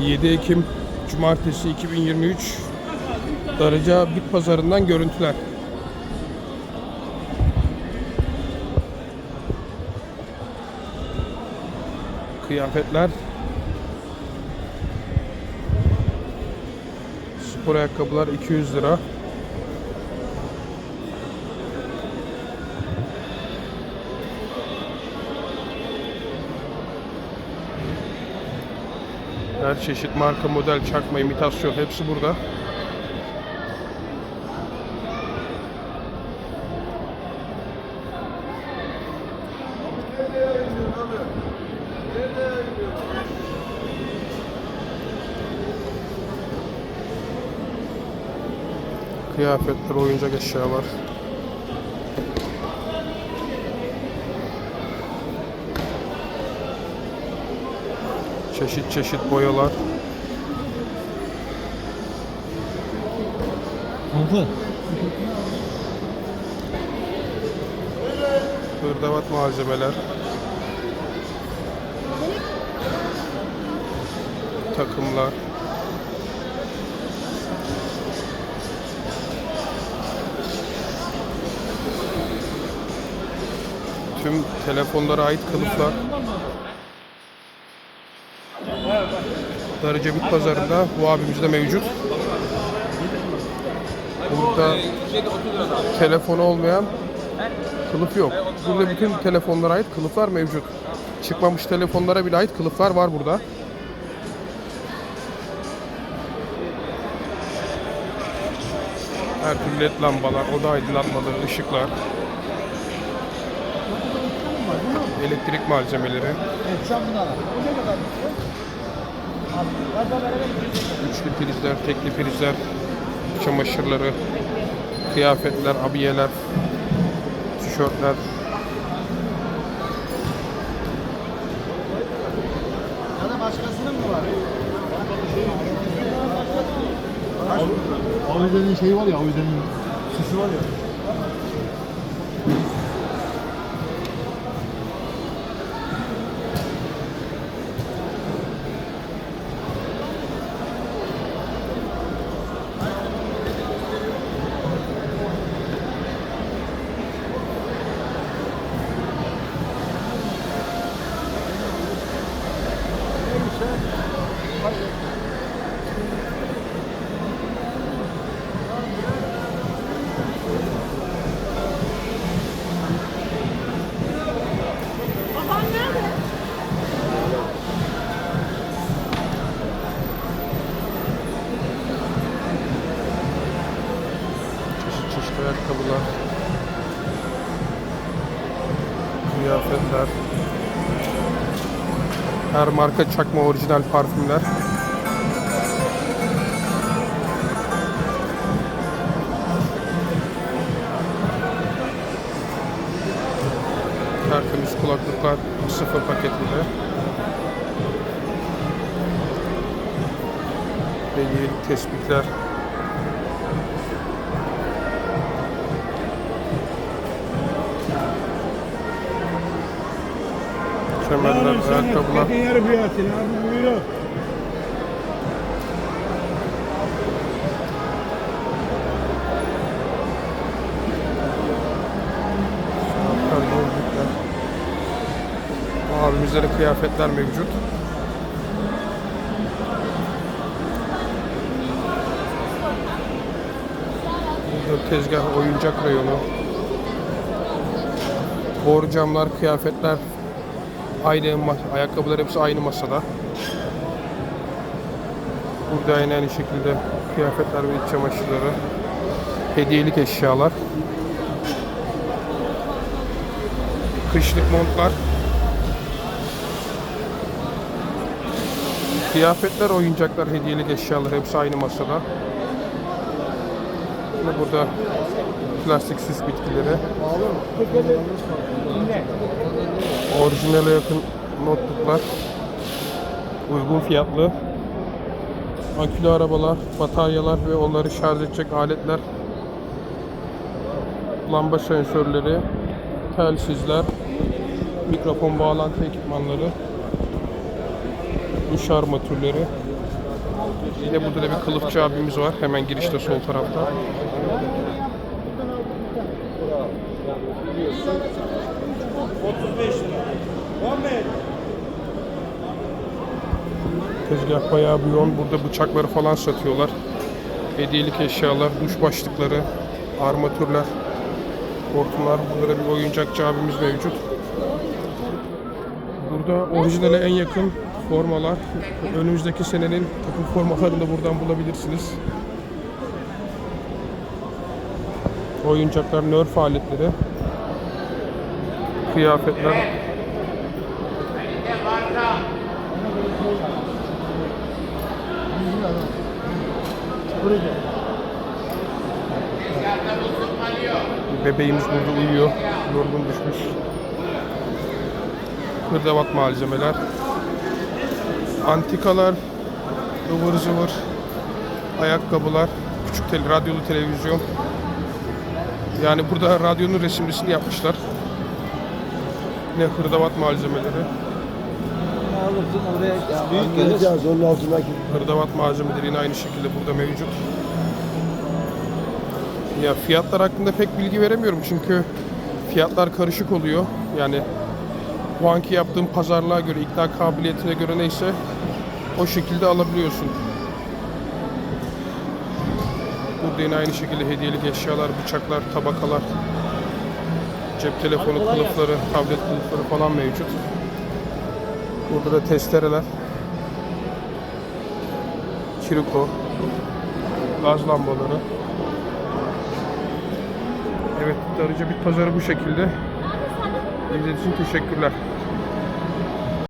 7 Ekim Cumartesi 2023 Darıca Bit Pazarından görüntüler. Kıyafetler. Spor ayakkabılar 200 lira. Her çeşit marka, model, çakma, imitasyon hepsi burada. Kıyafetler, oyuncak eşyalar. Çeşit çeşit boyalar. Kanka. Hırdavat malzemeler. Takımlar. Tüm telefonlara ait kılıflar. Darıca Bit Pazarı'nda bu abimizde mevcut. Burada telefonu olmayan kılıf yok. Burada bütün telefonlara ait kılıflar mevcut. Çıkmamış telefonlara bile ait kılıflar var burada. Her türlü led lambalar, oda aydınlatmaları, ışıklar, elektrik malzemeleri, Evet? Üçlü prizler, tekli prizler, çamaşırları, kıyafetler, abiyeler, tişörtler, Ya da başkasının mı var? Avizenin şeyi var ya, avizenin süsü var ya. Ayakkabılar, kıyafetler, her marka çakma orijinal parfümler. Tertemiz kulaklıklar sıfır paketinde. Hediyelik tespitler. Kemerler, ayakkabılar. yarı buyurun. Abimizde de kıyafetler mevcut. Burada tezgah, oyuncak rayonu. Boru camlar, kıyafetler aynı, ayakkabılar hepsi aynı masada. Burada yine aynı şekilde kıyafetler ve iç çamaşırları, hediyelik eşyalar. kışlık montlar, kıyafetler, oyuncaklar, hediyelik eşyalar hepsi aynı masada. Yine burada plastik süs bitkileri, orijinale yakın notebooklar, uygun fiyatlı, akülü arabalar, bataryalar ve onları şarj edecek aletler, lamba sensörleri, telsizler, mikrofon bağlantı ekipmanları, duş armatürleri, Yine burada da bir kılıfçı abimiz var. Hemen girişte sol tarafta. Tezgah bayağı bir yoğun. Burada bıçakları falan satıyorlar. Hediyelik eşyalar, duş başlıkları, armatürler, hortumlar. Burada da bir oyuncakçı abimiz mevcut. Burada orijinale en yakın formalar. Önümüzdeki senenin takım formalarını da buradan bulabilirsiniz. Oyuncaklar, nerf aletleri, kıyafetler. Bebeğimiz burada uyuyor. Yorgun düşmüş. Hırdavat malzemeler. Antikalar. ıvır zıvır. Ayakkabılar. Küçük tel, radyolu televizyon. Yani burada radyonun resimlisini yapmışlar. Yine hırdavat malzemeleri. Gelir. onun altındaki. Hırdavat malzemeleri yine aynı şekilde burada mevcut. Ya fiyatlar hakkında pek bilgi veremiyorum çünkü fiyatlar karışık oluyor. Yani bu anki yaptığım pazarlığa göre, ikna kabiliyetine göre neyse o şekilde alabiliyorsun. Burada yine aynı şekilde hediyelik eşyalar, bıçaklar, tabakalar, cep telefonu kılıfları, tablet kılıfları falan mevcut. Burada da testereler. Kiriko, gaz lambaları. Evet, Darıca Bit Pazarı bu şekilde. İzlediğiniz için teşekkürler.